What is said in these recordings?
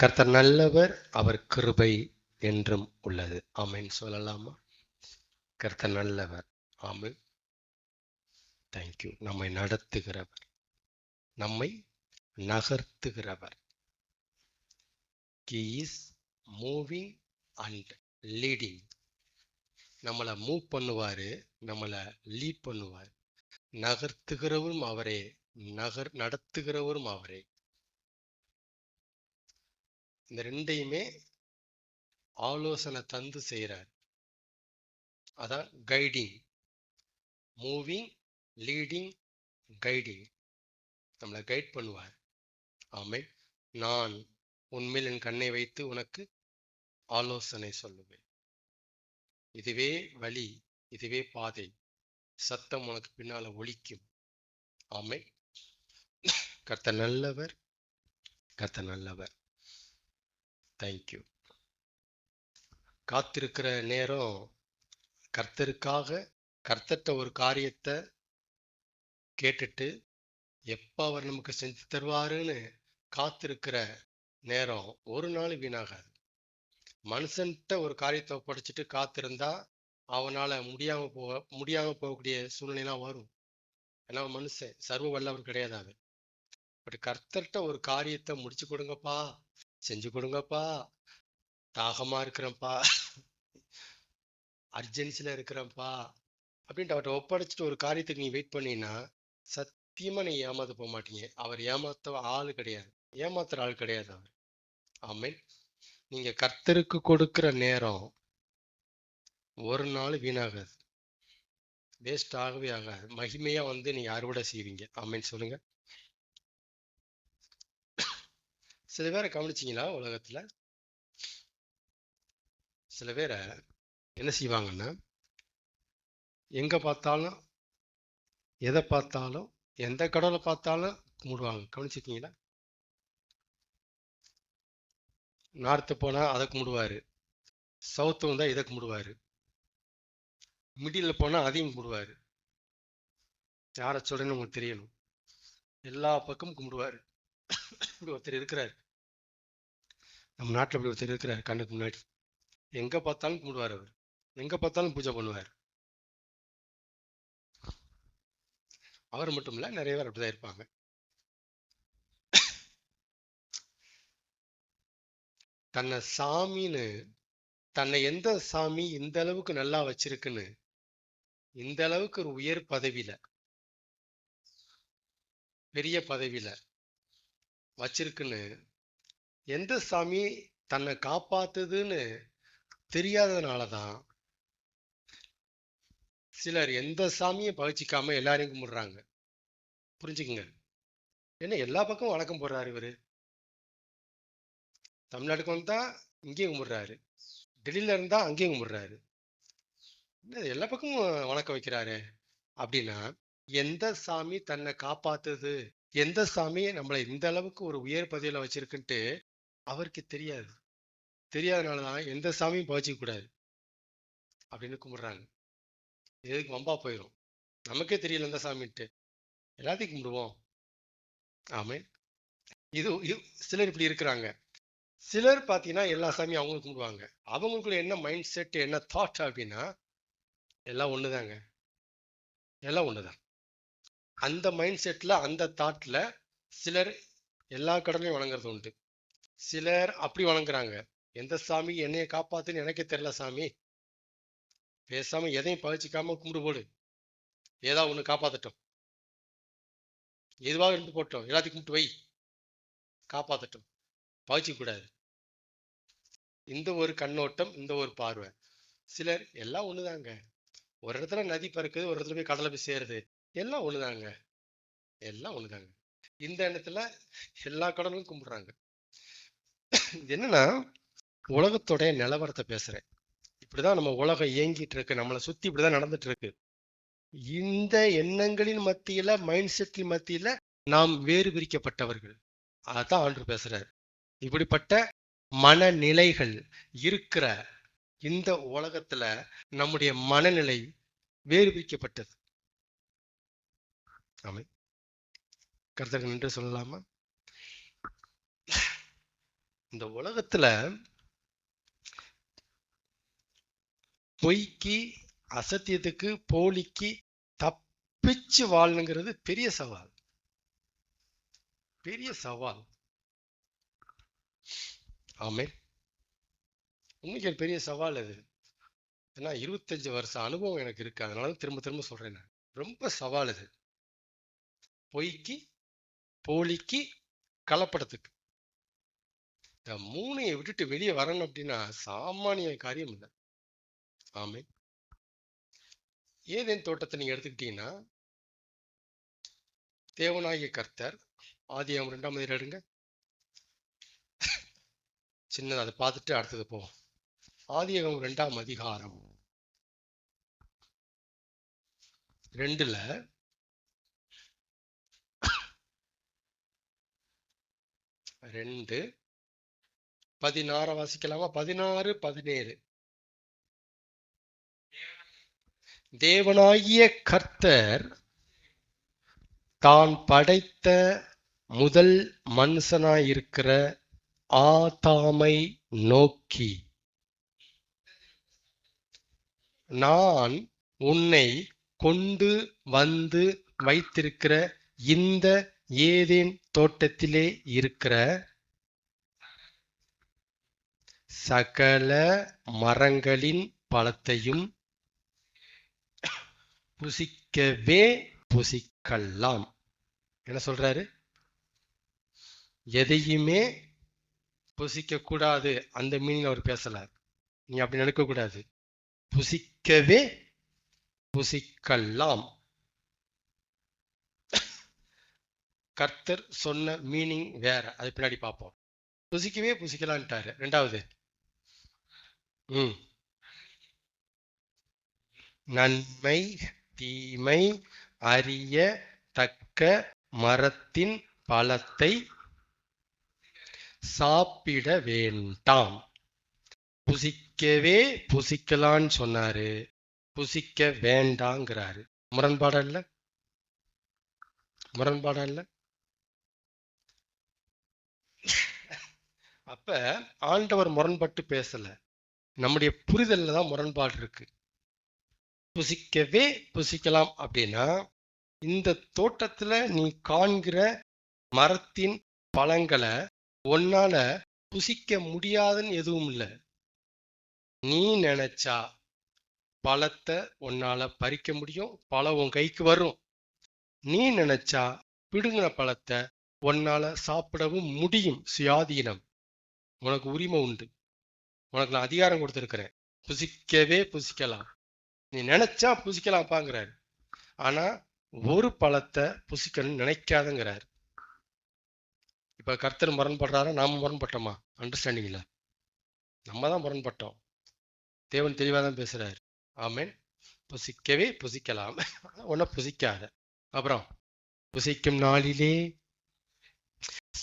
கர்த்தர் நல்லவர் அவர் கிருபை என்றும் உள்ளது. ஆமைன்னு சொல்லலாமா? கர்த்தர் நல்லவர். ஆமை தேங்க்யூ நம்மை நடத்துகிறவர். நம்மை நகர்த்துகிறவர். He is moving and leading நம்மளை மூவ் பண்ணுவாரு நம்மளை லீட் பண்ணுவார். நகர்த்துகிறவரும் அவரே நகர் நடத்துகிறவரும் அவரே. இந்த ரெண்டையுமே ஆலோசனை தந்து செய்கிறார் அதான் கைடிங் மூவிங் லீடிங் கைடிங் நம்மளை கைட் பண்ணுவார். ஆமே நான் உண்மையில் என் கண்ணை வைத்து உனக்கு ஆலோசனை சொல்லுவேன். இதுவே வழி இதுவே பாதை. சத்தம் உனக்கு பின்னால ஒழிக்கும் ஆமை கர்த்த நல்லவர் கர்த்த நல்லவர். தேங்க்யூ காத்திருக்கிற நேரம் கர்த்தருக்காக கர்த்தட்ட ஒரு காரியத்தை கேட்டுட்டு எப்போ அவர் நமக்கு செஞ்சு தருவாருன்னு காத்திருக்கிற நேரம் ஒரு நாள் வீணாகாது. மனுஷன்கிட்ட ஒரு காரியத்தை ஒப்படைச்சிட்டு காத்திருந்தா அவனால முடியாம போக முடியாம போகக்கூடிய சூழ்நிலாம் வரும். ஏன்னா மனுஷன் சர்வ வல்லவர் கிடையாது அவர் பட் கர்த்தர்கிட்ட ஒரு காரியத்தை முடிச்சு கொடுங்கப்பா. செஞ்சு கொடுங்கப்பா. தாகமா இருக்கிறேன்ப்பா. அர்ஜென்சில இருக்கிறேன்ப்பா. அப்படின்ட்டு அவர்கிட்ட ஒப்படைச்சிட்டு ஒரு காரியத்துக்கு நீ வெயிட் பண்ணினா சத்தியமா நீ ஏமாந்து போக மாட்டீங்க. அவர் ஏமாத்த ஆள் கிடையாது. ஏமாத்துற ஆள் கிடையாது அவர். ஆமென். நீங்க கர்த்தருக்கு கொடுக்கிற நேரம் ஒரு நாள் வீணாகாது. வேஸ்ட் ஆகவே ஆகாது. மகிமையா வந்து நீங்க அறுவடை செய்வீங்க. ஆமென். சொல்லுங்க. சில பேரை கவனிச்சிங்களா உலகத்துல? சில பேரை என்ன செய்வாங்கன்னா எங்க பார்த்தாலும் எதை பார்த்தாலும் எந்த கடவுளை பார்த்தாலும் கும்பிடுவாங்க. கவனிச்சிருக்கீங்களா? நார்த்து போனா அதை கும்பிடுவாரு. சவுத்து வந்தால் இதை கும்பிடுவாரு. மிடில் போனா அதையும் கும்பிடுவாரு. யாரை சொல்கிறேன்னு உங்களுக்கு தெரியணும். எல்லா பக்கமும் கும்பிடுவாரு. இப்படி ஒருத்தர் இருக்கிறாரு. நம்ம நாட்டில் இப்படி ஒருத்தர் இருக்கிறார் கண்ணுக்கு முன்னாடி. எங்க பார்த்தாலும் கும்பிடுவார் அவர். எங்க பார்த்தாலும் பூஜை பண்ணுவார். அவர் மட்டும் இல்ல நிறைய பேர் அப்படிதான் இருப்பாங்க. தன்னை சாமின்னு தன்னை எந்த சாமி இந்த அளவுக்கு நல்லா வச்சிருக்குன்னு இந்த அளவுக்கு ஒரு உயர் பதவியில பெரிய பதவியில வச்சிருக்குன்னு எந்த சாமி தன்னை காப்பாத்துதுன்னு தெரியாததுனாலதான் சிலர் எந்த சாமியும் பகிச்சிக்காம எல்லாரையும் கும்பிடுறாங்க. புரிஞ்சுக்குங்க? என்ன எல்லா பக்கமும் வணக்கம் போடுறாரு இவரு. தமிழ்நாட்டுக்கு வந்தா இங்கேயும் கும்பிடுறாரு. டெல்லியில இருந்தா அங்கேயும் கும்பிடுறாரு. என்ன எல்லா பக்கமும் வணக்கம் வைக்கிறாரு. அப்படின்னா எந்த சாமி தன்னை காப்பாத்துது? எந்த சாமி நம்மளை இந்த அளவுக்கு ஒரு உயர் பதவியில் வச்சிருக்குன்ட்டு அவருக்கு தெரியாது. தெரியாதனாலதான் எந்த சாமியும் பகிச்சிக்க கூடாது. அப்படின்னு கும்பிட்றாங்க. எதுக்கு வம்பா போயிடும் நமக்கே தெரியல எந்த சாமின்ட்டு. எல்லாத்தையும் கும்பிடுவோம். ஆமே இது இது சிலர் இப்படி இருக்கிறாங்க. சிலர் பார்த்தீங்கன்னா எல்லா சாமியும் அவங்களும் கும்பிடுவாங்க. அவங்களுக்குள்ள என்ன மைண்ட் செட் என்ன தாட் அப்படின்னா எல்லாம் ஒண்ணுதாங்க. எல்லாம் ஒண்ணுதான். அந்த மைண்ட் செட்ல அந்த தாட்டில் சிலர் எல்லா கடவுளையும் வணங்குறது உண்டு. சிலர் அப்படி வணங்குறாங்க. எந்த சாமி என்னைய காப்பாத்துன்னு எனக்கே தெரியல சாமி. பேசாம எதையும் பகிச்சிக்காம கும்பிடு போடு. ஏதா ஒண்ணு காப்பாத்தட்டும். எதுவாக இருந்து போட்டோம். எல்லாத்தையும் கும்பிட்டு வை. காப்பாத்தட்டும். பகிச்சிக்க கூடாது. இந்த ஒரு கண்ணோட்டம் இந்த ஒரு பார்வை. சிலர் எல்லாம் ஒண்ணுதாங்க. ஒரு இடத்துல நதி பறக்குது ஒரு இடத்துல போய் கடலை போய் சேருது. எல்லாம் ஒண்ணுதாங்க. எல்லாம் ஒண்ணுதாங்க. இந்த இடத்துல எல்லா கடவுளும் கும்பிடுறாங்க. என்னன்னா உலகத்தோடைய நிலவரத்தை பேசுறேன். இப்படிதான் நம்ம உலகம் இயங்கிட்டு இருக்கு. நம்மளை சுத்தி இப்படிதான் நடந்துட்டு இருக்கு. இந்த எண்ணங்களின் மத்தியில மைண்ட் செட்டின் மத்தியில நாம் வேறு பிரிக்கப்பட்டவர்கள். அதான் ஆண்டு பேசுறாரு. இப்படிப்பட்ட மனநிலைகள் இருக்கிற இந்த உலகத்துல நம்முடைய மனநிலை வேறு பிரிக்கப்பட்டது. ஆமை. கருத்தருக்கு நன்றி சொல்லலாமா? இந்த உலகத்துல பொய்க்கு அசத்தியத்துக்கு போலிக்கு தப்பிச்சு வாழணுங்கிறது பெரிய சவால். பெரிய சவால். ஆமே. உண்மைக்கு பெரிய சவால் அது. ஏன்னா இருபத்தஞ்சு வருஷம் அனுபவம் எனக்கு இருக்கு. அதனால திரும்ப திரும்ப சொல்றேன் நான். ரொம்ப சவால் அது. பொய்க்கு போலிக்கு கலப்படத்துக்கு இந்த மூணையை விட்டுட்டு வெளியே வரணும் அப்படின்னா சாமானிய காரியம் இல்லை. ஆமே ஏதேன் தோட்டத்தை நீங்க எடுத்துக்கிட்டீங்கன்னா தேவனாகிய கர்த்தர் ஆதியாகம் ரெண்டாம் மதியில் எடுங்க. சின்னது அதை பார்த்துட்டு அடுத்தது போவோம். ஆதியாகம் ரெண்டாம் அதிகாரம். ரெண்டுல ரெண்டு. பதினாறு வாசிக்கலாமா? பதினாறு பதினேழு. தேவனாகிய கர்த்தர் தான் படைத்த முதல் மனுஷனாயிருக்கிற ஆதாமை நோக்கி நான் உன்னை கொண்டு வந்து வைத்திருக்கிற இந்த ஏதேன் தோட்டத்திலே இருக்கிற சகல மரங்களின் பழத்தையும் புசிக்கவே புசிக்கலாம். என்ன சொல்றாரு? எதையுமே புசிக்க கூடாது. அந்த மீனிங் அவர் பேசல நீ அப்படி நினைக்க கூடாது. புசிக்கவே புசிக்கலாம். கர்த்தர் சொன்ன மீனிங் வேற. அது பின்னாடி பார்ப்போம். புசிக்கவே புசிக்கலான்ட்டாரு. ரெண்டாவது. ம். நன்மை தீமை அறிய தக்க மரத்தின் பழத்தை சாப்பிட வேண்டாம். புசிக்கவே புசிக்கலான்னு சொன்னாரு. புசிக்க வேண்டாங்கிறாரு. முரண்பாடா முரண்பாடல்ல முரண்பாடா அப்ப ஆண்டவர் முரண்பட்டு பேசல. நம்முடைய புரிதல்ல தான் முரண்பாடு இருக்கு. புசிக்கவே புசிக்கலாம் அப்படின்னா இந்த தோட்டத்துல நீ காண்கிற மரத்தின் பழங்களை ஒன்னால புசிக்க முடியாதுன்னு எதுவும் இல்லை. நீ நினைச்சா பழத்தை உன்னால பறிக்க முடியும் பழம் உன் கைக்கு வரும். நீ நினைச்சா பிடுங்கின பழத்தை உன்னால சாப்பிடவும் முடியும் சுயாதீனம். உனக்கு உரிமை உண்டு. உனக்கு நான் அதிகாரம் கொடுத்துருக்கிறேன். புசிக்கவே புசிக்கலாம். நீ நினைச்சா புசிக்கலாம்ப்பாங்கிறாரு ஆனா ஒரு பழத்தை புசிக்கணும்னு நினைக்காதங்கிறாரு. இப்ப கர்த்தர் முரண்படுறாரா? நாம முரண்பட்டோமா? அண்டர்ஸ்டாண்டிங்ல நம்ம தான் முரண்பட்டோம். தேவன் தெளிவாக தான் பேசுறாரு. ஆமேன். புசிக்கவே புசிக்கலாம். ஒன்ன புசிக்காத. அப்புறம் புசிக்கும் நாளிலே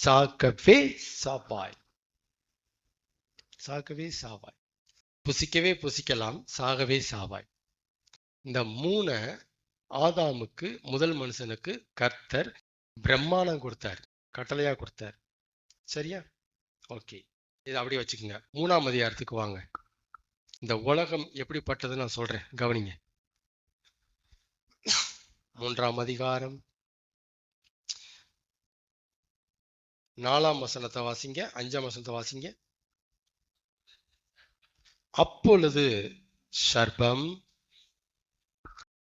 சாக்கவே சாப்பாய். சாகவே சாவாய். புசிக்கவே புசிக்கலாம் சாகவே சாவாய். இந்த மூணை ஆதாமுக்கு முதல் மனுஷனுக்கு கர்த்தர் பிரம்மாணம் கொடுத்தார் கட்டளையா கொடுத்தார். சரியா? ஓகே. இதை அப்படியே வச்சுக்கோங்க. மூணாம் அதிகாரத்துக்கு வாங்க. இந்த உலகம் எப்படிப்பட்டது நான் சொல்றேன். கவனிங்க. மூன்றாம் அதிகாரம். நாலாம் வசனத்தை வாசிங்க அஞ்சாம் வசனத்தை வாசிங்க. அப்பொழுது சர்பம்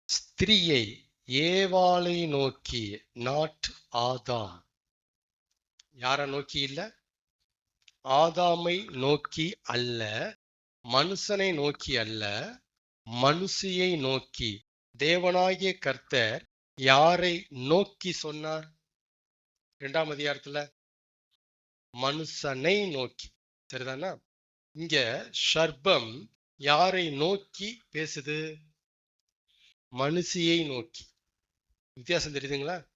ஸ்திரியை ஏவாளை நோக்கி நாட் ஆதாம். யார நோக்கி இல்ல? ஆதாமை நோக்கி அல்ல மனுஷனை நோக்கி அல்ல மனுஷியை நோக்கி. தேவனாகிய கர்த்தர் யாரை நோக்கி சொன்னார்? இரண்டாம் அதிகாரத்துல மனுஷனை நோக்கி. சரிதானா? இங்க ஷர்பம் யாரை நோக்கி பேசுது? மனுஷியை நோக்கி. வித்தியாசம் தெரியுதுங்களா?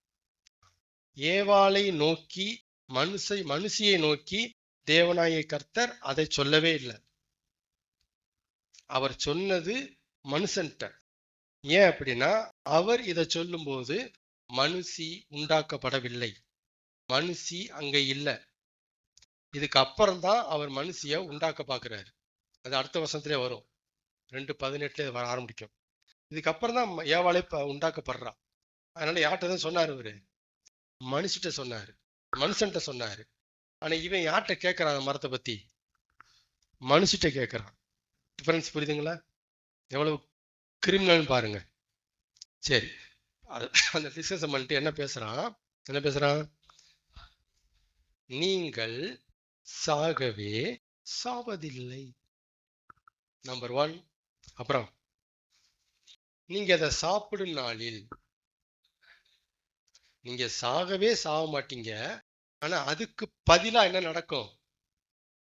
ஏவாளை நோக்கி மனுஷை மனுஷியை நோக்கி தேவனாய கர்த்தர் அதை சொல்லவே இல்லை. அவர் சொன்னது மனுஷன்ட்ட. ஏன் அப்படின்னா அவர் இதை சொல்லும்போது மனுஷி உண்டாக்கப்படவில்லை. மனுஷி அங்க இல்லை. இதுக்கு அப்புறம் தான் அவர் மனுஷியை உண்டாக்க பார்க்குறாரு அது அடுத்த வருஷத்துலேயே வரும். ரெண்டு பதினெட்டுல வர ஆரம்பிக்கும். இதுக்கப்புறம் தான் ஏவாளே உண்டாக்கப்படுறான் உண்டாக்கப்படுறா. அதனால யார்கிட்ட தான் சொன்னாரு இவரு? மனுஷிட்ட சொன்னாரு. மனுஷன்ட்ட சொன்னாரு. ஆனா இவன் யார்கிட்ட கேட்குறான் அந்த மரத்தை பத்தி? மனுஷிட்ட கேட்குறான் டிஃபரன்ஸ் புரியுதுங்களா? எவ்வளவு கிரிமினல்னு பாருங்க. சரி. அது- அந்த டிஸ்கஷன் பண்ணிட்டு என்ன பேசுறான்? என்ன பேசுறான்? நீங்கள் சாகவே சாவதில்லை. நம்பர் ஒன் அப்புறம் நீங்க அதை சாப்பிடும் நாளில் நீங்க சாகவே சாக மாட்டீங்க. ஆனா அதுக்கு பதிலா என்ன நடக்கும்?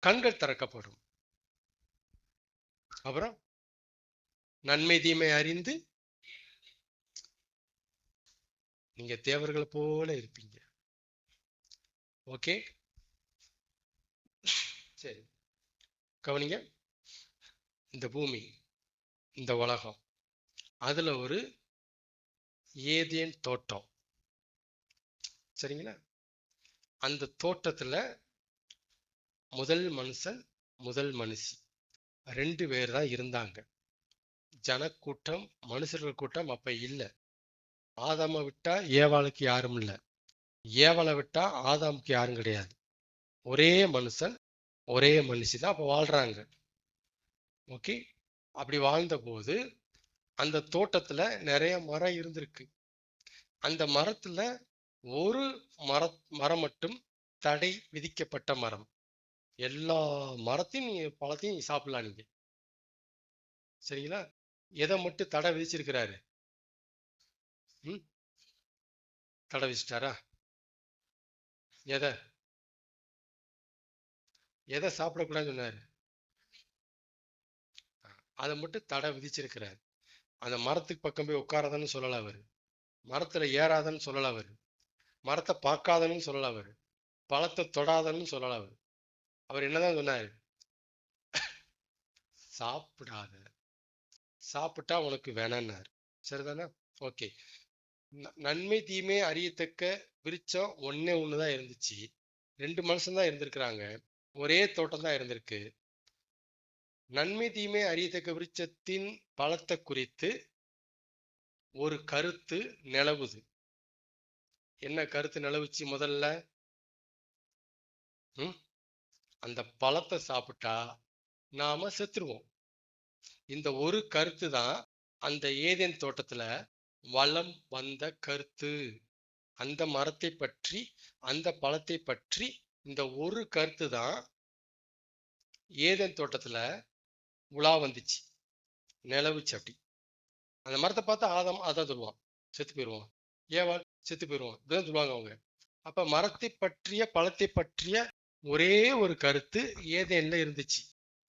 கண்கள் திறக்கப்படும். அப்புறம் நன்மை தீமை அறிந்து நீங்க தேவர்களை போல இருப்பீங்க. ஓகே சரி. கவனிங்க. இந்த பூமி இந்த உலகம் அதுல ஒரு ஏதேன் தோட்டம். சரிங்களா? அந்த தோட்டத்தில் முதல் மனுஷன் முதல் மனுஷி. ரெண்டு பேர் தான் இருந்தாங்க. ஜனக்கூட்டம் மனுஷர்கள் கூட்டம் அப்ப இல்லை. ஆதாமை விட்டா ஏவாளுக்கு யாரும் இல்லை. ஏவலை விட்டா ஆதாமுக்கு யாரும் கிடையாது. ஒரே மனுஷன் ஒரே மனுஷி தான் அப்போ வாழ்றாங்க. ஓகே? அப்படி வாழ்ந்தபோது அந்த தோட்டத்துல நிறைய மரம் இருந்திருக்கு. அந்த மரத்துல ஒரு மர மரம் மட்டும் தடை விதிக்கப்பட்ட மரம். எல்லா மரத்தையும் பழத்தையும் சாப்பிடலாம் நீங்க. சரிங்களா? எதை மட்டும் தடை விதிச்சிருக்கிறாரு? ம்? தடை விதிச்சிட்டாரா? எதை? எதை சாப்பிடக்கூடாதுன்னு சொன்னாரு. அதை மட்டும் தடை விதிச்சிருக்கிறார். அந்த மரத்துக்கு பக்கம் போய் உட்காராதன்னு சொல்லலை அவரு. மரத்துல ஏறாதன்னு சொல்லலை அவரு. மரத்தை பார்க்காதன்னு சொல்லலை அவரு. பழத்தை தொடாதன்னு சொல்லலை அவர். அவர் என்னதான் சொன்னாரு? சாப்பிடாத. சாப்பிட்டா உனக்கு வேணான்னாரு. சரிதானே? ஓகே. நன்மை தீமை அறியத்தக்க விருட்சம் ஒண்ணே ஒண்ணுதான் இருந்துச்சு. ரெண்டு மனுஷன் தான் இருந்திருக்கிறாங்க. ஒரே தோட்டம் தான் இருந்திருக்கு. நன்மை தீமை அறியத்தக்க விருட்சத்தின் பலத்தை குறித்து ஒரு கருத்து நிலவுது. என்ன கருத்து நிலவுச்சு முதல்ல? அந்த பழத்தை சாப்பிட்டா நாம செத்துருவோம். இந்த ஒரு கருத்து தான் அந்த ஏதேன் தோட்டத்துல வளம் வந்த கருத்து. அந்த மரத்தை பற்றி அந்த பழத்தை பற்றி இந்த ஒரு கருத்து தான் ஏதேன் தோட்டத்துல உலா வந்துச்சு. நிலவுச்சு அப்படி அந்த மரத்தை பார்த்தா ஆதம் அதான் சொல்லுவான். செத்து போயிடுவான் ஏவாள் செத்து போயிடுவான் இப்படிதான் சொல்லுவாங்க அவங்க. அப்ப மரத்தை பற்றிய பழத்தை பற்றிய ஒரே ஒரு கருத்து ஏதேன்ல இருந்துச்சு.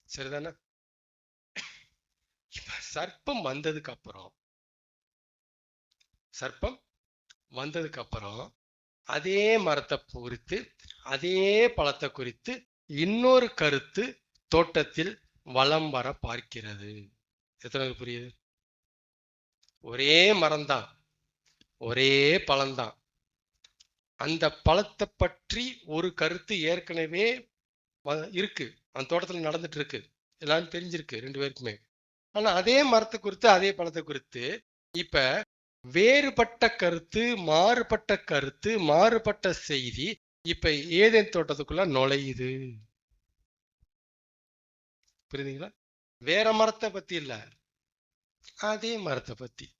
சரிதானே? சர்ப்பம் வந்ததுக்கு அப்புறம் சர்ப்பம் வந்ததுக்கு அப்புறம் அதே மரத்தை குறித்து அதே பழத்தை குறித்து இன்னொரு கருத்து தோட்டத்தில் வலம் வர பார்க்கிறது. எத்தனை புரியுது? ஒரே மரம்தான். ஒரே பழம்தான். அந்த பழத்தை பற்றி ஒரு கருத்து ஏற்கனவே இருக்கு. அந்த தோட்டத்துல நடந்துட்டு இருக்கு. எல்லாரும் தெரிஞ்சிருக்கு ரெண்டு பேருக்குமே. ஆனா அதே மரத்தை குறித்து அதே பழத்தை குறித்து இப்ப வேறுபட்ட கருத்து மாறுபட்ட கருத்து மாறுபட்ட செய்தி இப்ப ஏதேன் தோட்டத்துக்குள்ள நுழையுது. புரியுதுங்களா? வேற மரத்தை பத்தி இல்ல. அதே மரத்தை பத்தி.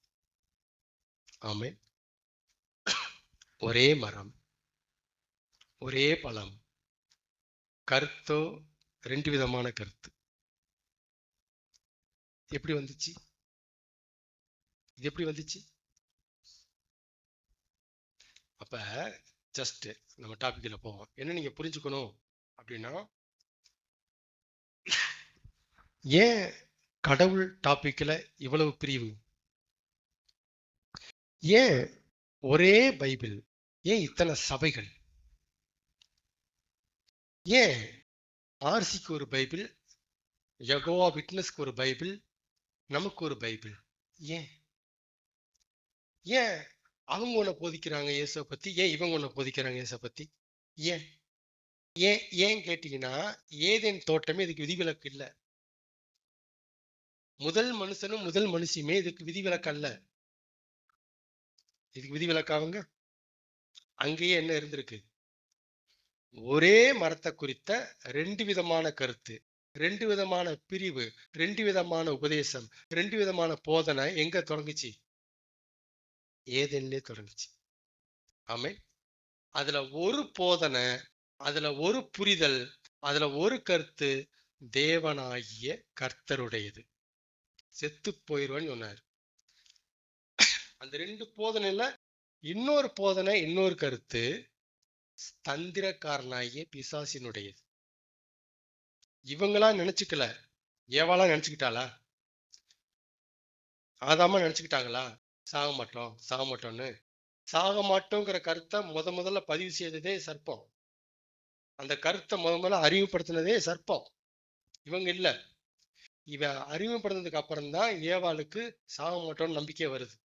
ஆமே ஒரே மரம் ஒரே பழம் கருத்தோ ரெண்டு விதமான கருத்து. எப்படி வந்துச்சு? இது எப்படி வந்துச்சு? அப்போ ஜஸ்ட்டு நம்ம டாபிக்ல போவோம். என்ன நீங்கள் புரிஞ்சுக்கணும் அப்படின்னா ஏன் கடவுள் டாபிக்ல இவ்வளவு பிரிவு? ஏன் ஒரே பைபிள் ஏன் இத்தனை சபைகள்? ஏன் ஆர்சிக்கு ஒரு பைபிள் யகோவா விட்னஸ்க்கு ஒரு பைபிள் நமக்கு ஒரு பைபிள்? ஏன்? ஏன் அவங்க ஒண்ண போதிக்கிறாங்க இயேசுவை பத்தி? ஏன் இவங்க ஒண்ண போதிக்கிறாங்க இயேசை பத்தி? ஏன்? ஏன் ஏன் கேட்டீங்கன்னா ஏதேன் தோட்டமே இதுக்கு விதிவிலக்கு இல்ல. முதல் மனுஷனும் முதல் மனுஷியுமே இதுக்கு விதிவிலக்கு அல்ல. இதுக்கு விதிவிலக்காவங்க அங்கேயே என்ன இருந்திருக்கு? ஒரே மரத்தை குறித்த ரெண்டு விதமான கருத்து ரெண்டு விதமான பிரிவு ரெண்டு விதமான உபதேசம் ரெண்டு விதமான போதனை எங்க தொடங்குச்சு? ஏதென்லே தொடங்குச்சு ஆமே அதுல ஒரு போதனை அதுல ஒரு புரிதல் அதுல ஒரு கருத்து தேவனாகிய கர்த்தருடையது. செத்து போயிடுவான்னு சொன்னார். அந்த ரெண்டு போதனையில இன்னொரு போதனை இன்னொரு கருத்து தந்திரக்காரனாகிய பிசாசினுடையது. இவங்களா நினைச்சுக்கல. ஏவாலாம் நினைச்சுக்கிட்டாளா? ஆதாமா நினைச்சுக்கிட்டாங்களா? சாக மாட்டோம் சாக மாட்டோம்னு. சாக மாட்டோங்கிற கருத்தை முத முதல்ல பதிவு செய்ததே சர்ப்பம். அந்த கருத்தை முத முதல்ல அறிவுப்படுத்தினதே சர்ப்பம். இவங்க இல்லை. இவ அறிமுகப்படுத்தினதுக்கு அப்புறம் தான் ஏவாளுக்கு சாக மாட்டோம்னு நம்பிக்கை வருது.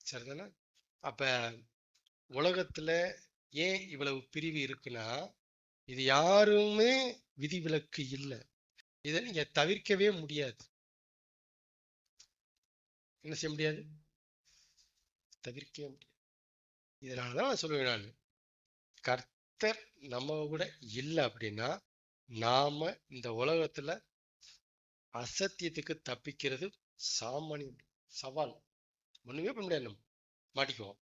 சரிதானே? அப்ப உலகத்துல ஏன் இவ்வளவு பிரிவு இருக்குன்னா இது யாருமே விதிவிலக்கு இல்லை. இதை நீங்க தவிர்க்கவே முடியாது. என்ன செய்ய முடியாது? தவிர்க்கவே முடியாது. இதனாலதான் நான் சொல்லுவேன் நான். கர்த்தர் நம்ம கூட இல்லை அப்படின்னா நாம இந்த உலகத்துல அசத்தியத்துக்கு தப்பிக்கிறது சாமானியம் சவால். ஒண்ணுமே பண்ண முடியாது நம்ம. மாட்டிக்குவோம்.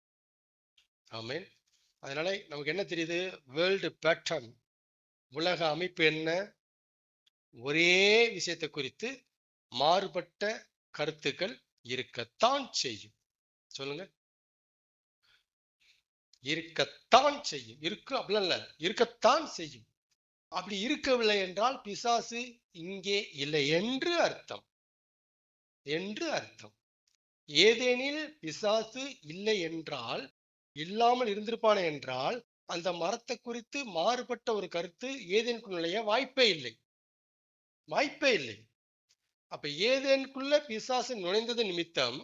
ஆமீன். அதனால நமக்கு என்ன தெரியுது? வேர்ல்டு பேட்டர்ன் உலக அமைப்பு என்ன? ஒரே விஷயத்தை குறித்து மாறுபட்ட கருத்துக்கள் இருக்கத்தான் செய்யும். சொல்லுங்க. இருக்கத்தான் செய்யும். இருக்கு அப்படிலாம் இல்ல. இருக்கத்தான் செய்யும். அப்படி இருக்கவில்லை என்றால் பிசாசு இங்கே இல்லை என்று அர்த்தம். என்று அர்த்தம். ஏதேனில் பிசாசு இல்லை என்றால் இல்லாமல் இருந்திருப்பானே என்றால் அந்த மரத்தை குறித்து மாறுபட்ட ஒரு கருத்து ஏதேனுக்கு நுழைய வாய்ப்பே இல்லை. வாய்ப்பே இல்லை. அப்ப ஏதேனுக்குள்ள பிசாசு நுழைந்தது நிமித்தம்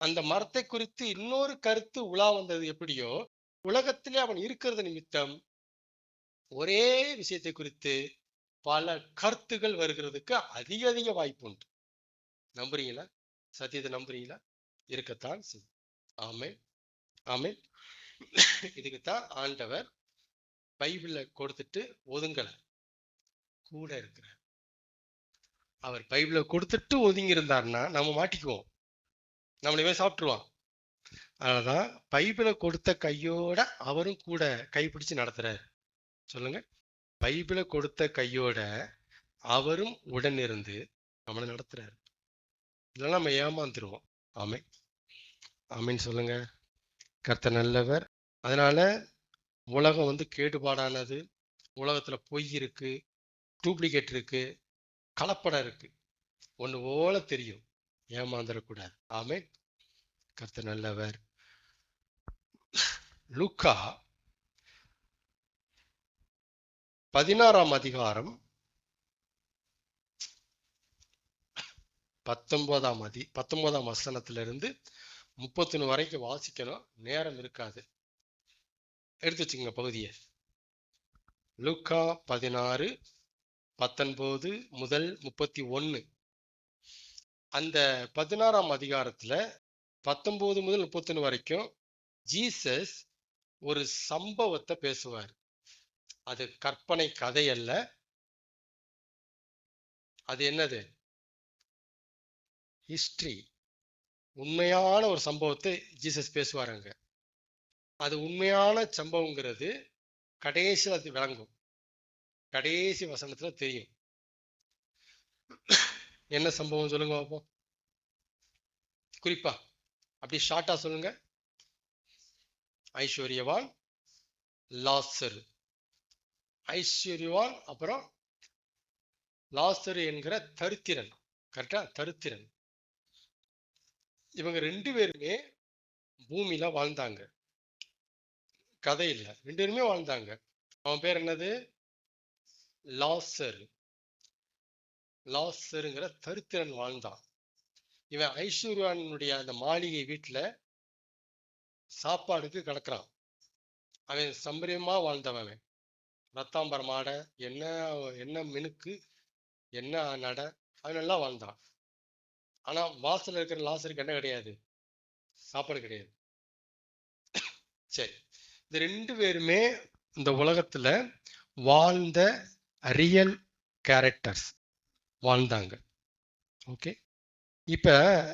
அந்த மரத்தை குறித்து இன்னொரு கருத்து உலா வந்தது எப்படியோ உலகத்திலே அவன் இருக்கிறது நிமித்தம் ஒரே விஷயத்தை குறித்து பல கருத்துகள் வருகிறதுக்கு அதிக அதிக வாய்ப்பு உண்டு. நம்புறீங்களா? சத்தியத்தை நம்புறீங்களா? இருக்கத்தான் செய்யும். ஆமே ஆமே இதுக்குத்தான் ஆண்டவர் பைபிளை கொடுத்துட்டு ஒதுங்கலை. கூட இருக்கிறார். அவர் பைபிளை கொடுத்துட்டு ஒதுங்கி இருந்தாருன்னா நம்ம மாட்டிக்குவோம் நம்மளையுமே சாப்பிட்டுருவான் அதனாலதான் பைபிளை கொடுத்த கையோட அவரும் கூட கைப்பிடிச்சு நடத்துறாரு. சொல்லுங்க. பைபிளை கொடுத்த கையோட அவரும் உடன் இருந்து நம்மளை நடத்துறாரு. இதெல்லாம் நம்ம ஏமாந்துருவோம். ஆமை ஆமைன்னு சொல்லுங்க. கர்த்த நல்லவர். அதனால உலகம் வந்து கேடுபாடானது. உலகத்துல பொய் இருக்கு. டூப்ளிகேட் இருக்கு. கலப்படம் இருக்கு. ஒன்று போல தெரியும். ஏமாந்துடக்கூடாது. ஆமே கர்த்த நல்லவர். லுக்கா பதினாறாம் அதிகாரம் பத்தொன்பதாம் அதி பத்தொன்பதாம் வசனத்திலிருந்து முப்பத்தொன்னு வரைக்கும் வாசிக்கணும். நேரம் இருக்காது. எடுத்து வச்சுங்க பகுதியை. லுக்கா பதினாறு பத்தொன்பது முதல் முப்பத்தி ஒன்று அந்த பதினாறாம் அதிகாரத்தில் பத்தொன்பது முதல் முப்பத்தொன்று வரைக்கும் ஜீசஸ் ஒரு சம்பவத்தை பேசுவார். அது கற்பனை கதை அல்ல. அது என்னது? ஹிஸ்ட்ரி. உண்மையான ஒரு சம்பவத்தை ஜீசஸ் பேசுவாருங்க அது உண்மையான சம்பவங்கிறது கடைசியில் அது விளங்கும். கடைசி வசனத்துல தெரியும். என்ன சம்பவம் சொல்லுங்க பார்ப்போம் குறிப்பா அப்படி ஷார்ட்டா சொல்லுங்க. ஐஸ்வர்யவான் லாசர் ஐஸ்வர்யவான் அப்புறம் லாசர் என்கிற தருத்திரன். கரெக்டா தருத்திரன். இவங்க ரெண்டு பேருமே பூமியில வாழ்ந்தாங்க. கதை இல்லை. ரெண்டு பேருமே வாழ்ந்தாங்க. அவன் பேர் என்னது? லாசர். லாசருங்கிற தருத்திரன் வாழ்ந்தான். இவன் ஐஸ்வர்யானுடைய அந்த மாளிகை வீட்டுல சாப்பாடுக்கு கிடக்குறான். அவன் சம்பரியமாக வாழ்ந்தவன் ரத்தாம்பரம் ஆட என்ன என்ன மினுக்கு என்ன நட அவனெல்லாம் வாழ்ந்தான். ஆனா வாசல்ல இருக்கிற லாசருக்கு என்ன கிடையாது? சாப்பாடு கிடையாது. சரி. இந்த ரெண்டு பேருமே இந்த உலகத்துல வாழ்ந்த ரியல் கேரக்டர்ஸ் வாழ்ந்தாங்க. ஓகே இப்ப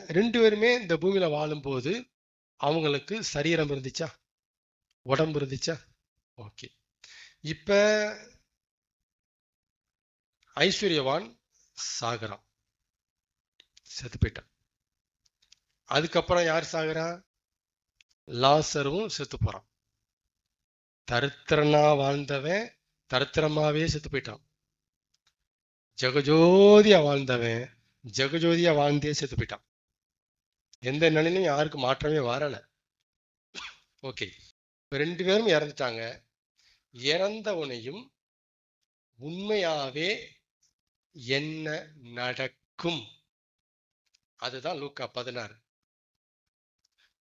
ரெண்டு பேருமே இந்த பூமியில வாழும்போது அவங்களுக்கு சரீரம் இருந்துச்சா? உடம்பு இருந்துச்சா? ஓகே இப்ப ஐஸ்வர்யவான் சாகரான் செத்து போயிட்டான். அதுக்கப்புறம் யார் சாகுறா லாசரும் செத்து போறான். தருத்திரனா வாழ்ந்தவன் தரித்திரமாவே செத்து போயிட்டான். ஜெகஜோதியா வாழ்ந்தவன் ஜெகஜோதியா வாழ்ந்தே செத்து போயிட்டான். எந்த நிலையிலும் யாருக்கு மாற்றமே வரல. ஓகே. ரெண்டு பேரும் இறந்துட்டாங்க. இறந்தவனையும் உண்மையாவே என்ன நடக்கும்? அதுதான் லூக்கா பதினாறு.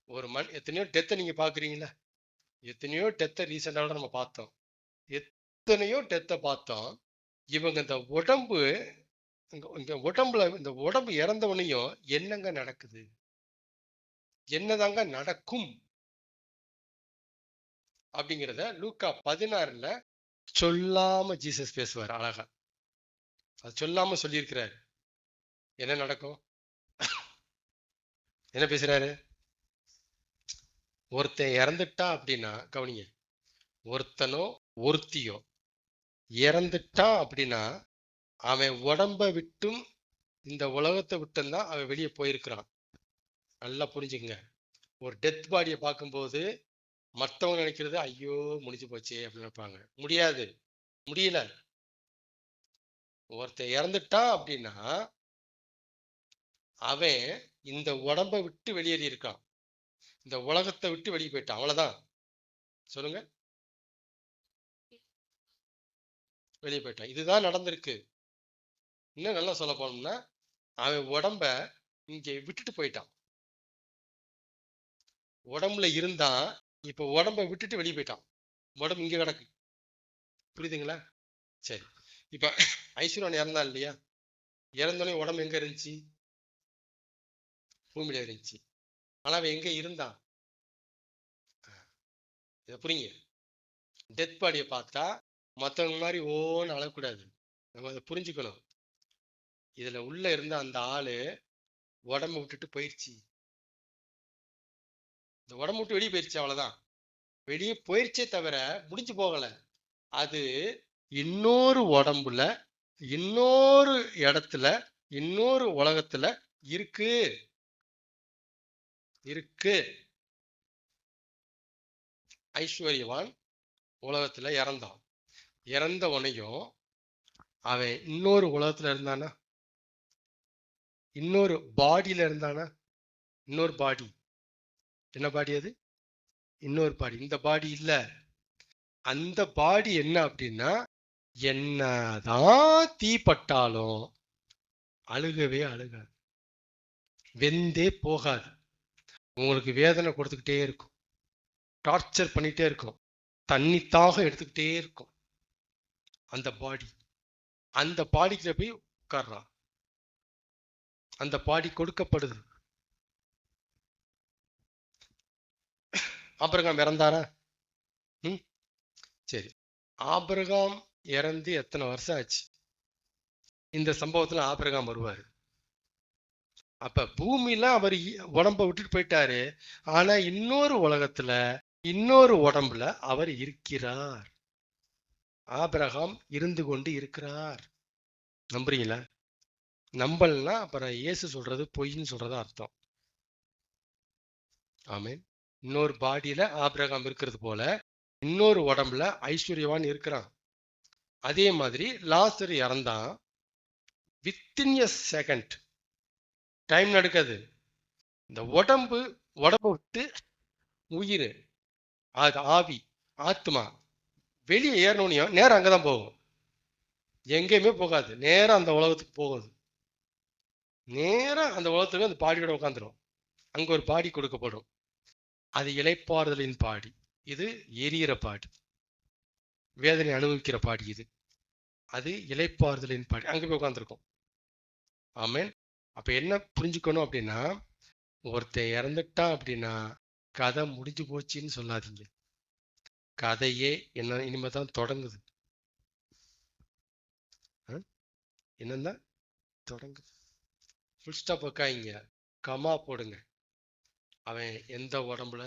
ஒரு மண் எத்தனையோ டெத்தை நீங்க பாக்குறீங்களா எத்தனையோ டெத்தை ரீசெண்டாக நம்ம பார்த்தோம். எத்தனையோ டெத்தை பார்த்தோம். இவங்க இந்த உடம்பு இந்த உடம்புல இந்த உடம்பு இறந்தவனையும் என்னங்க நடக்குது? என்னதாங்க நடக்கும்? அப்படிங்கிறத லூக்கா பதினாறுல சொல்லாம ஜீசஸ் பேசுவார் அழகா. அது சொல்லாம சொல்லியிருக்கிறாரு. என்ன நடக்கும்? என்ன பேசுறாரு? ஒருத்தன் இறந்துட்டா அப்படின்னா கவனிங்க ஒருத்தனோ ஒருத்தியோ இறந்துட்டான் அப்படின்னா அவன் உடம்ப விட்டும் இந்த உலகத்தை விட்டும் தான் அவன் வெளியே போயிருக்கிறான். நல்லா புரிஞ்சுங்க ஒரு டெத் பாடியை பார்க்கும்போது மற்றவங்க நினைக்கிறது ஐயோ முடிஞ்சு போச்சே அப்படின்னு நினைப்பாங்க. முடியாது. முடியல. ஒருத்தன் இறந்துட்டான் அப்படின்னா அவன் இந்த உடம்ப விட்டு வெளியேறி இருக்கான் இந்த உலகத்தை விட்டு வெளியே போயிட்டான். அவ்வளவுதான். சொல்லுங்க. வெளியே போயிட்டான் இதுதான் நடந்திருக்கு. இன்னும் நல்லா சொல்ல போனோம்னா அவன் உடம்ப இங்க விட்டுட்டு போயிட்டான். உடம்புல இருந்தான். இப்ப உடம்ப விட்டுட்டு வெளியே போயிட்டான். உடம்பு இங்க கிடக்கு. புரியுதுங்களா? சரி. இப்ப ஐஸ்வர்யன் இறந்தான் இல்லையா? இறந்தோடனே உடம்பு எங்க இருந்துச்சு? பூமியில இருந்துச்சு. ஆனா அவன் எங்க இருந்தான்? இதை புரியுங்க. டெத் பாடியை பார்த்தா மற்றவங்க மாதிரி ஓன்னு அழக்கூடாது. நம்ம அதை புரிஞ்சுக்கணும். இதுல உள்ள இருந்த அந்த ஆளு உடம்ப விட்டுட்டு போயிடுச்சு இந்த உடம்பு விட்டு வெளியே போயிடுச்சு அவ்வளவுதான். வெளியே போயிடுச்சே தவிர முடிஞ்சு போகல. அது இன்னொரு உடம்புல இன்னொரு இடத்துல இன்னொரு உலகத்துல இருக்கு. இருக்கு. ஐஸ்வர்யவான் உலகத்துல இறந்தான். இறந்தவனையும் அவன் இன்னொரு உலகத்துல இருந்தானா? இன்னொரு பாடியில இருந்தானா? இன்னொரு பாடி என்ன பாடி அது? இன்னொரு பாடி இந்த பாடி இல்ல. அந்த பாடி என்ன அப்படின்னா என்னதான் தீப்பட்டாலும் அழுகவே அழுகாது. வெந்தே போகாது. உங்களுக்கு வேதனை கொடுத்துக்கிட்டே இருக்கும். டார்ச்சர் பண்ணிட்டே இருக்கும். தண்ணி தாகம் எடுத்துக்கிட்டே இருக்கும். அந்த பாடி அந்த பாடிக்குள்ள போய் உட்கார்றான் அந்த பாடி கொடுக்கப்படுது. ஆபிரகாம் இறந்தாரா? ம்? சரி. ஆபிரகாம் இறந்து எத்தனை வருஷம் ஆச்சு? இந்த சம்பவத்துல ஆபிரகாம் வருவாரு. அப்ப பூமியில அவர் இ- உடம்ப விட்டுட்டு போயிட்டாரு. ஆனா இன்னொரு உலகத்துல இன்னொரு உடம்புல அவர் இருக்கிறார். ஆபிரகாம் இருந்து கொண்டு இருக்கிறார். நம்புறீங்களா? நம்பலன்னா அப்புறம் இயேசு சொல்றது பொய்ன்னு சொல்றதா அர்த்தம். ஆமீன். இன்னொரு பாடியில ஆபிரகாம் இருக்கிறது போல இன்னொரு உடம்புல ஐஸ்வர்யவான் இருக்கிறான். அதே மாதிரி லாஸ்டர் இறந்தான். வித்தின் எ செகண்ட் டைம் நடக்காது. இந்த உடம்பு உடம்பு விட்டு உயிர் அது ஆவி ஆத்மா வெளியே ஏறணுனையும் நேரம் அங்கதான் போகும். எங்கேயுமே போகாது. நேரம் அந்த உலகத்துக்கு போகுது. நேரா அந்த உலகத்துக்கு அந்த பாடியோட உட்காந்துரும் அங்க ஒரு பாடி கொடுக்கப்படும். அது இலைப்பாறுதலின் பாடி. இது எரியிற பாடி. வேதனை அனுபவிக்கிற பாடி இது. அது இலைப்பாறுதலின் பாடி. அங்கே போய் உட்காந்துருக்கும் ஆமேன். அப்போ என்ன புரிஞ்சுக்கணும் அப்படின்னா ஒருத்தன் இறந்துட்டான் அப்படின்னா கதை முடிஞ்சு போச்சுன்னு சொல்லாதீங்க. கதையே என்ன இனிமே தான் தொடங்குது என்னன்னா தொடங்குது. ஃபுல் ஸ்டாப் வைக்காதீங்க. கமா போடுங்க. அவன் எந்த உடம்புல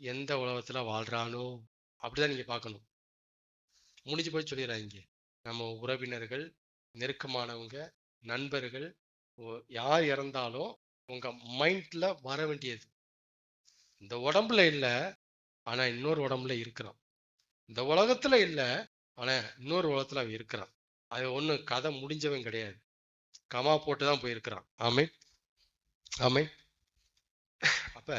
எந்த உலகத்துல வாழ்றானோ அப்படிதான் நீங்கள் பார்க்கணும். முடிஞ்சு போய் சொல்லிடுறாங்க நம்ம உறவினர்கள் நெருக்கமானவங்க நண்பர்கள் யார் இறந்தாலும் உங்க மைண்ட்ல வர வேண்டியது. இந்த உடம்புல இல்லை ஆனா இன்னொரு உடம்புல இருக்கிறான். இந்த உலகத்துல இல்ல ஆனா இன்னொரு உலகத்துல அவன் இருக்கிறான். அது ஒண்ணு கதை முடிஞ்சவன் கிடையாது. கமா போட்டு தான் போயிருக்கிறான். ஆமை ஆமை அப்ப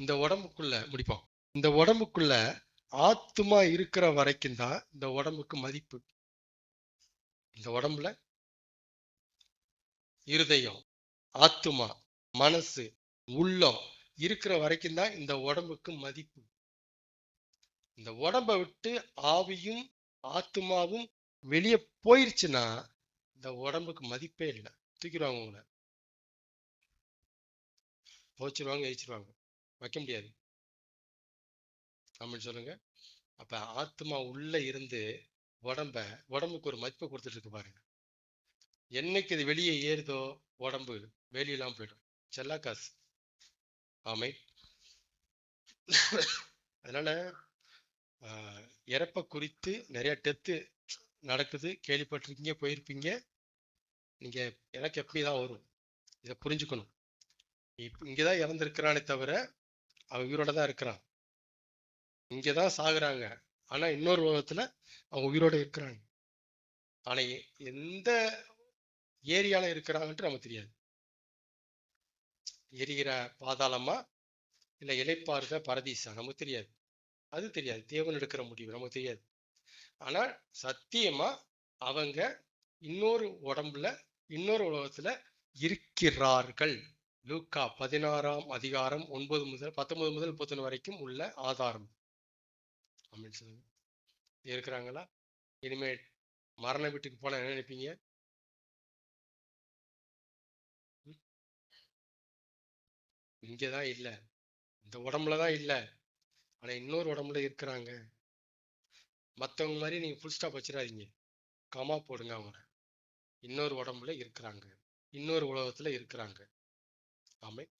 இந்த உடம்புக்குள்ள முடிப்போம். இந்த உடம்புக்குள்ள ஆத்துமா இருக்கிற வரைக்கும் தான் இந்த உடம்புக்கு மதிப்பு. இந்த உடம்புல இருதயம் ஆத்துமா மனசு உள்ளம் இருக்கிற வரைக்கும் தான் இந்த உடம்புக்கு மதிப்பு. இந்த உடம்பை விட்டு ஆவியும் ஆத்துமாவும் வெளியே போயிருச்சுன்னா இந்த உடம்புக்கு மதிப்பே இல்லை. தூக்கிடுவாங்க உங்களை. போச்சிருவாங்க எரிச்சிருவாங்க. வைக்க முடியாது. அப்படின்னு சொல்லுங்க. அப்ப ஆத்மா உள்ள இருந்து உடம்ப உடம்புக்கு ஒரு மதிப்பை கொடுத்துட்டு இருக்கு பாருங்க. என்னைக்கு இது வெளியே ஏறுதோ உடம்பு வெளியெல்லாம் போயிடும். செல்லா காசு ஆமை. அதனால இறப்பை குறித்து நிறைய டெத்து நடக்குது. கேள்விப்பட்டிருக்கீங்க போயிருப்பீங்க. நீங்க எனக்கு எப்படிதான் வரும்? இதை புரிஞ்சுக்கணும். இப்ப இங்கதான் இறந்துருக்கிறானே தவிர அவன் உயிரோட தான் இருக்கிறான். இங்கதான் சாகுறாங்க. ஆனா இன்னொரு உலகத்துல அவங்க உயிரோட இருக்கிறாங்க. ஆனா எந்த ஏரியால இருக்கிறாங்கன்ட்டு நமக்கு தெரியாது. எரிகிற பாதாளமா? இல்லை இலைப்பாறுத பரதீசா? நமக்கு தெரியாது. அது தெரியாது. தேவன் எடுக்கிற முடிவு. நமக்கு தெரியாது. ஆனால் சத்தியமாக அவங்க இன்னொரு உடம்புல இன்னொரு உலகத்தில் இருக்கிறார்கள். லூக்கா பதினாறாம் அதிகாரம் ஒன்பது முதல் பத்தொன்பது முதல் முப்பத்தொன்று வரைக்கும் உள்ள ஆதாரம். அப்படின்னு சொல்லுங்க. இருக்கிறாங்களா? இனிமேல் மரண வீட்டுக்கு போனால் என்ன நினைப்பீங்க? இங்கதான் இல்லை. இந்த உடம்புல தான் இல்லை. ஆனா இன்னொரு உடம்புல இருக்கிறாங்க. மத்தவங்க மாதிரி நீங்க ஃபுல் ஸ்டாப் வச்சிடாதீங்க. கமா போடுங்க அவங்க இன்னொரு உடம்புல இருக்கிறாங்க. இன்னொரு உலகத்துல இருக்கிறாங்க. ஆமை.